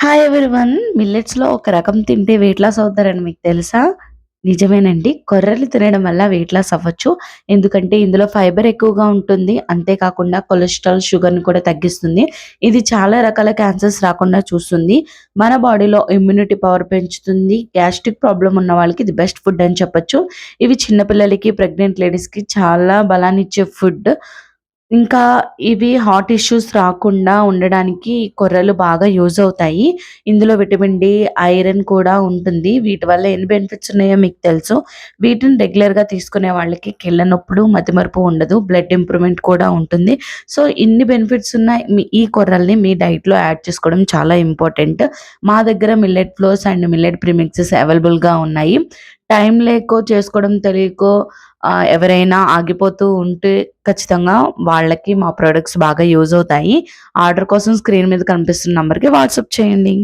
Hi everyone మిల్లెట్స్‌లో ఒక రకం తింటే వెయిట్ లాస్ అవుతారని మీకు తెలుసా? నిజమేనండి. కొర్రలు తినడం వల్ల వెయిట్ లాస్ అవ్వచ్చు. ఎందుకంటే ఇందులో ఫైబర్ ఎక్కువగా ఉంటుంది. అంతే కాకుండా కొలెస్ట్రాల్, షుగర్‌ని కూడా తగ్గిస్తుంది. ఇది చాలా రకాల క్యాన్సర్స్ రాకుండా చూస్తుంది. మన బాడీలో ఇమ్యూనిటీ పవర్ పెంచుతుంది. గ్యాస్ట్రిక్ ప్రాబ్లం ఉన్న వాళ్ళకి ఇది బెస్ట్ ఫుడ్ అని చెప్పొచ్చు. ఇవి చిన్న పిల్లలకి, ప్రెగ్నెంట్ లేడీస్‌కి చాలా బలాన్నిచ్చే ఫుడ్. ఇంకా ఇవి హార్ట్ ఇష్యూస్ రాకుండా ఉండడానికి కొర్రలు బాగా యూజ్ అవుతాయి. ఇందులో విటమిన్ డి, ఐరన్ కూడా ఉంటుంది. వీటి వల్ల ఎన్ని బెనిఫిట్స్ ఉన్నాయో మీకు తెలుసు. వీటిని రెగ్యులర్‌గా తీసుకునే వాళ్ళకి కిళ్ళ నొప్పులు, మతిమరుపు ఉండదు. బ్లడ్ ఇంప్రూవ్‌మెంట్ కూడా ఉంటుంది. సో, ఇన్ని బెనిఫిట్స్ ఉన్న మీ ఈ కొర్రల్ని మీ డైట్‌లో యాడ్ చేసుకోవడం చాలా ఇంపార్టెంట్. మా దగ్గర millet flours and millet premixes అవైలబుల్‌గా ఉన్నాయి. టైం లేకో, చేసుకోవడం తెలియకో ఎవరైనా ఆగిపోతూ ఉంటే ఖచ్చితంగా వాళ్ళకి మా ప్రొడక్ట్స్ బాగా యూజ్ అవుతాయి. ఆర్డర్ కోసం స్క్రీన్ మీద కనిపిస్తున్న నంబర్‌కి వాట్సాప్ చేయండి.